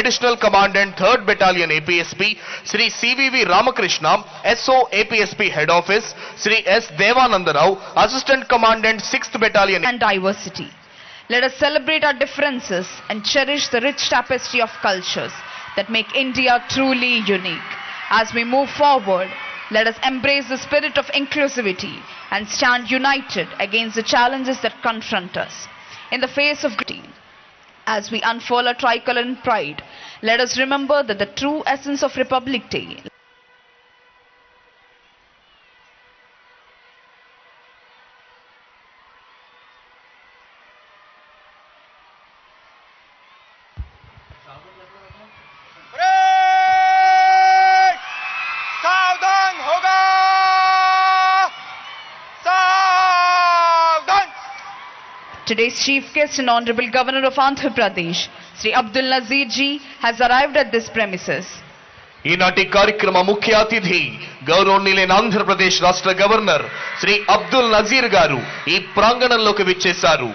Additional Commandant 3rd Battalion APSP, Sri CVV Ramakrishna, SO APSP Head Office, Sri S. Devananda Rao, Assistant Commandant 6th Battalion and diversity. Let us celebrate our differences and cherish the rich tapestry of cultures that make India truly unique. As we move forward, let us embrace the spirit of inclusivity and stand united against the challenges that confront us. In the face of gravity, as we unfurl our tricolor in pride, let us remember that the true essence of Republic Day Thank Today's chief guest and Honorable Governor of Andhra Pradesh, Sri Abdul Nazir ji, has arrived at this premises. ఈనాటి కార్యక్రమ ముఖ్య అతిథి గౌరవనీయులైన ఆంధ్రప్రదేశ్ రాష్ట్ర governor Shri Abdul Nazir గారు ఈ ప్రాంగణంలోకి విచ్చేశారు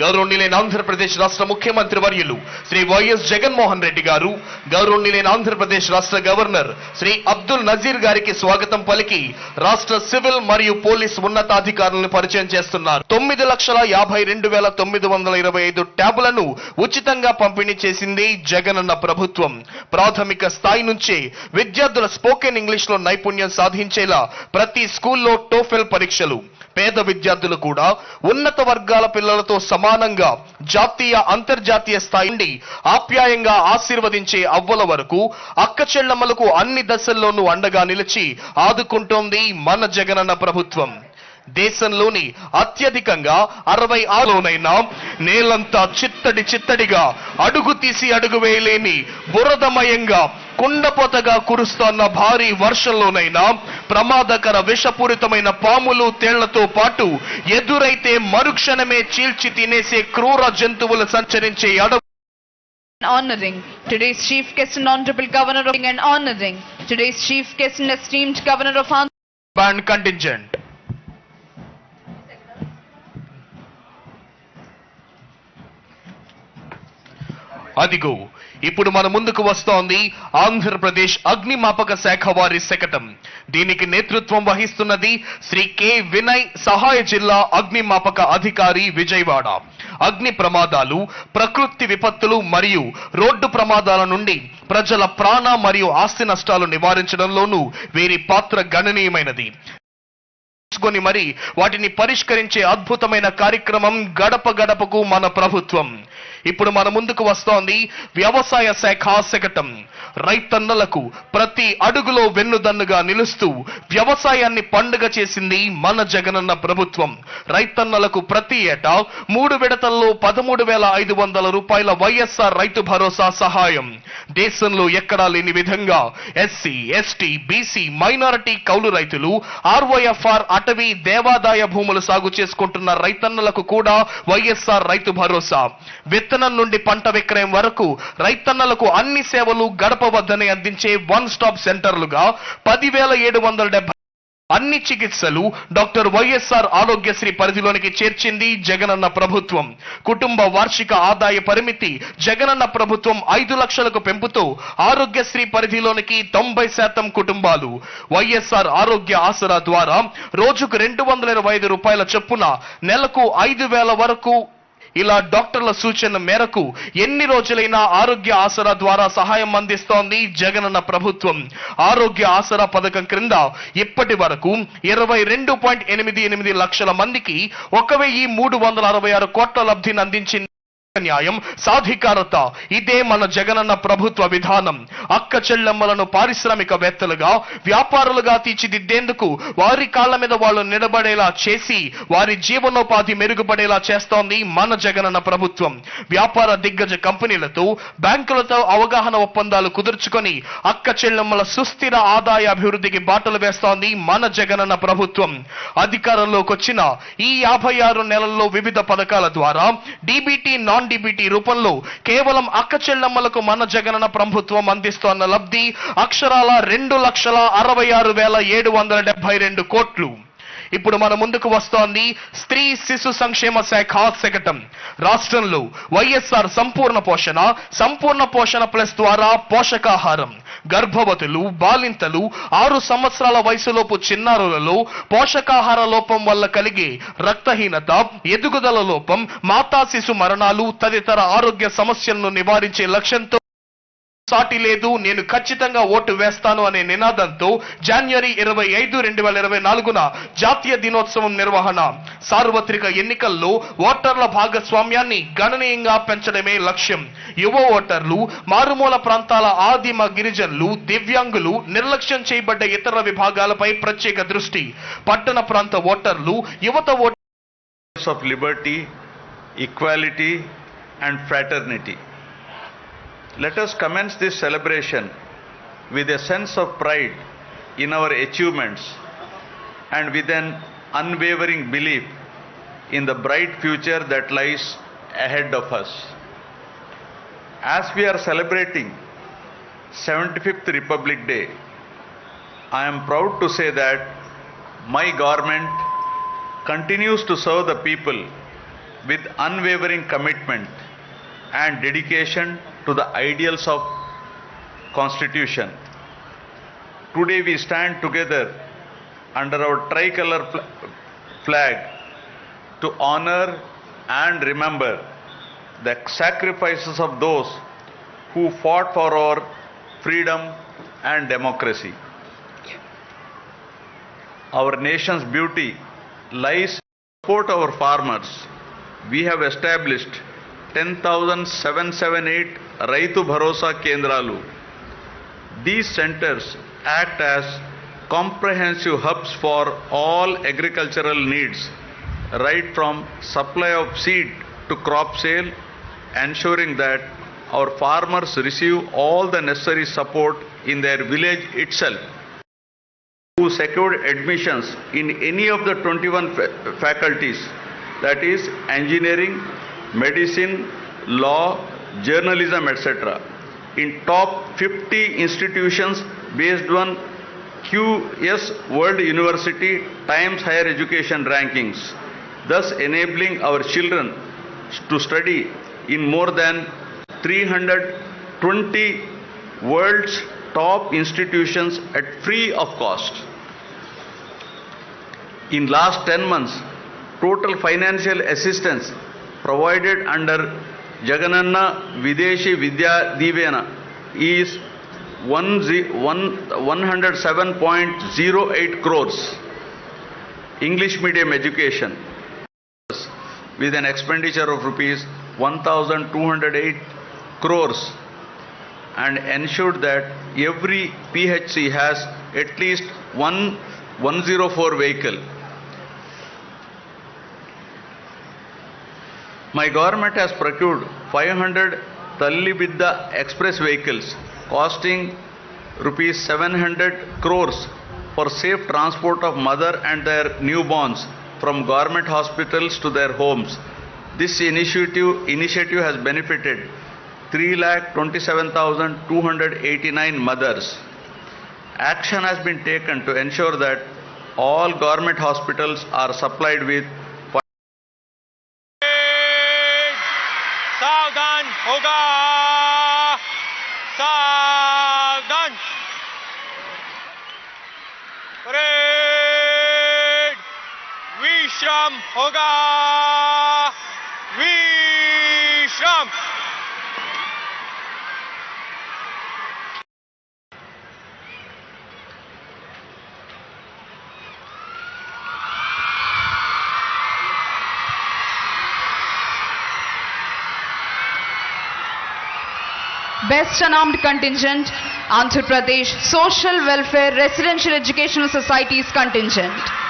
గౌరవనీయులైన ఆంధ్రప్రదేశ్ రాష్ట్ర ముఖ్యమంత్రి వర్యులు శ్రీ వైఎస్ జగన్మోహన్ రెడ్డి గారు గౌరవనీయులైన ఆంధ్రప్రదేశ్ రాష్ట్ర గవర్నర్ శ్రీ అబ్దుల్ నజీర్ గారికి స్వాగతం పలికి రాష్ట్ర సివిల్ మరియు పోలీస్ ఉన్నతాధికారులను పరిచయం చేస్తున్నారు. తొమ్మిది లక్షల యాభై రెండు వేల తొమ్మిది వందల ఇరవై ఐదు ట్యాబులను ఉచితంగా పంపిణీ చేసింది జగనన్న ప్రభుత్వం. ప్రాథమిక స్థాయి నుంచే విద్యార్థుల స్పోకెన్ ఇంగ్లీష్లో నైపుణ్యం సాధించేలా ప్రతి స్కూల్లో టోఫెల్ పరీక్షలు. పేద విద్యార్థులు కూడా ఉన్నత వర్గాల పిల్లలతో సమానంగా జాతీయ అంతర్జాతీయ స్థాయి నుండి ఆప్యాయంగా ఆశీర్వదించే అవ్వల వరకు అక్క చెల్లమ్మలకు అన్ని దశల్లోనూ అండగా నిలిచి ఆదుకుంటోంది మన జగనన్న ప్రభుత్వం. దేశంలోని అత్యధికంగా అరవై ఆరులోనైనా నేలంతా చిత్తడి చిత్తడిగా అడుగు తీసి అడుగు వేయలేని బురదమయంగా కుండపోతగా కురుస్తోన్న భారీ వర్షంలోనైనా ప్రమాదకర విషపూరితమైన పాములు తేళ్ళతో పాటు ఎదురైతే మరుక్షణమే చీల్చి తినేసే క్రూర జంతువులు సంచరించే అడవు honoring. Today's chief guest and honorable governor of and honoring. Today's chief guest and esteemed governor of Andhra band contingent అదిగో ఇప్పుడు మన ముందుకు వస్తోంది ఆంధ్రప్రదేశ్ అగ్నిమాపక శాఖ వారి శకటం. దీనికి నేతృత్వం వహిస్తున్నది శ్రీ కె. వినయ్ సహాయ జిల్లా అగ్నిమాపక అధికారి విజయవాడ. అగ్ని ప్రమాదాలు ప్రకృతి విపత్తులు మరియు రోడ్డు ప్రమాదాల నుండి ప్రజల ప్రాణ మరియు ఆస్తి నష్టాలు నివారించడంలోనూ వీరి పాత్ర గణనీయమైనది. తీసుకొని మరి వాటిని పరిష్కరించే అద్భుతమైన కార్యక్రమం గడప గడపకు మన ప్రభుత్వం. ఇప్పుడు మన ముందుకు వస్తోంది వ్యవసాయ శాఖ శకటం రైతన్నలకు ప్రతి అడుగులో వెన్నుదన్నుగా నిలుస్తూ వ్యవసాయాన్ని పండుగ చేసింది మన జగనన్న ప్రభుత్వం. రైతన్నలకు ప్రతి ఏటా మూడు విడతల్లో పదమూడు వేల ఐదు వందల రూపాయల వైఎస్ఆర్ రైతు భరోసా సహాయం. దేశంలో ఎక్కడా లేని విధంగా ఎస్సీ ఎస్టీ బీసీ మైనారిటీ కౌలు రైతులు ఆర్వైఎఫ్ఆర్ అటవీ దేవాదాయ భూములు సాగు చేసుకుంటున్న రైతన్నలకు కూడా వైఎస్ఆర్ రైతు భరోసా. విత్తనం నుండి పంట విక్రయం వరకు రైతన్నలకు అన్ని సేవలు గడప వద్దనే అందించే వన్ స్టాప్ సెంటర్లుగా పదివేల ఏడు వందల డెబ్బై అన్ని చికిత్సలు డాక్టర్ వైఎస్ఆర్ ఆరోగ్యశ్రీ పరిధిలోనికి చేర్చింది జగనన్న ప్రభుత్వం. కుటుంబ వార్షిక ఆదాయ పరిమితి జగనన్న ప్రభుత్వం ఐదు లక్షలకు పెంపుతో ఆరోగ్యశ్రీ పరిధిలోనికి తొంభై శాతం కుటుంబాలు. వైఎస్ఆర్ ఆరోగ్య ఆసరా ద్వారా రోజుకు రెండు వందల ఇరవై ఐదు రూపాయల చొప్పున నెలకు ఐదు వేల వరకు ఇలా డాక్టర్ల సూచన మేరకు ఎన్ని రోజులైనా ఆరోగ్య ఆసరా ద్వారా సహాయం అందిస్తోంది జగనన్న ప్రభుత్వం. ఆరోగ్య ఆసరా పథకం క్రింద ఇప్పటి వరకు ఇరవై రెండు పాయింట్ ఎనిమిది ఎనిమిది లక్షల మందికి ఒక వెయ్యి మూడు వందల అరవై ఆరు కోట్ల లబ్ధిని అందించింది. న్యాయం సాధికారత ఇదే మన జగనన్న ప్రభుత్వ విధానం. అక్క చెల్లెమ్మలను పారిశ్రామికవేత్తలుగా వ్యాపారులుగా తీర్చిదిద్దేందుకు వారి కాళ్ళ మీద వాళ్ళు నిలబడేలా చేసి వారి జీవనోపాధి మెరుగుపడేలా చేస్తోంది మన జగనన్న ప్రభుత్వం. వ్యాపార దిగ్గజ కంపెనీలతో బ్యాంకులతో అవగాహన ఒప్పందాలు కుదుర్చుకొని అక్క చెల్లెమ్మల సుస్థిర ఆదాయ అభివృద్ధికి బాటలు వేస్తోంది మన జగనన్న ప్రభుత్వం. అధికారంలోకి వచ్చిన ఈ యాభై ఆరు నెలల్లో వివిధ పథకాల ద్వారా డీబీటీ నాన్ డీబీటీ రూపంలో కేవలం అక్క చెల్లెమ్మలకు మన జగనన్న ప్రభుత్వం అందిస్తుంది. అన్న లబ్ధి అక్షరాల రెండు లక్షల అరవై ఆరు వేల ఏడు వందల డెబ్బై రెండు కోట్లు. ఇప్పుడు మన ముందుకు వస్తోంది స్త్రీ శిశు సంక్షేమ శాఖ శకటం రాష్ట్రంలో వైఎస్ఆర్ సంపూర్ణ పోషణ సంపూర్ణ పోషణ ప్లస్ ద్వారా పోషకాహారం. గర్భవతులు బాలింతలు ఆరు సంవత్సరాల వయసులోపు చిన్నారులలో పోషకాహార లోపం వల్ల కలిగే రక్తహీనత ఎదుగుదల లోపం మాతా శిశు మరణాలు తదితర ఆరోగ్య సమస్యలను నివారించే లక్ష్యంతో సాటి లేదు నేను ఖచ్చితంగా ఓటు వేస్తాను అనే నినాదంతో జనవరి ఇరవై ఐదు రెండు వేల ఇరవై నాలుగున జాతీయ దినోత్సవం నిర్వహణ. సార్వత్రిక ఎన్నికల్లో ఓటర్ల భాగస్వామ్యాన్ని గణనీయంగా పెంచడమే లక్ష్యం. యువ ఓటర్లు మారుమూల ప్రాంతాల ఆదిమ గిరిజనులు దివ్యాంగులు నిర్లక్ష్యం చేయబడ్డ ఇతర విభాగాలపై ప్రత్యేక దృష్టి. పట్టణ ప్రాంత ఓటర్లు యువత voter of liberty equality and fraternity Let us commence this celebration with a sense of pride in our achievements and with an unwavering belief in the bright future that lies ahead of us. As we are celebrating 75th Republic Day, I am proud to say that my government continues to serve the people with unwavering commitment and dedication to the ideals of constitution today we stand together under our tricolor fl- flag to honor and remember the sacrifices of those who fought for our freedom and democracy our nation's beauty lies in support our farmers. We have established 10,778 Raitu Bharosa Kendralu. These centers act as comprehensive hubs for all agricultural needs, right from supply of seed to crop sale, ensuring that our farmers receive all the necessary support in their village itself who secured admissions in any of the 21 fa- faculties that is engineering medicine law journalism etc in top 50 institutions based on qs world university times higher education rankings thus enabling our children to study in more than 320 world's top institutions at free of cost. In last 10 months total financial assistance provided under jagananna videshi vidya divena is 107.08 crores english medium education with an expenditure of rupees 1208 crores and ensured that every PHC has at least one 104 vehicle. My government has procured 500 Tallibidda express vehicles costing rupees 700 crores for safe transport of mother and their newborns from government hospitals to their homes. This initiative, initiative has benefited 3,27,289 mothers. Action has been taken to ensure that all government hospitals are supplied with parade विश्राम होगा विश्राम Best Unarmed Contingent, Andhra Pradesh Social Welfare Residential Educational Societies Contingent.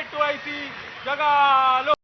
Head to IC જગાલો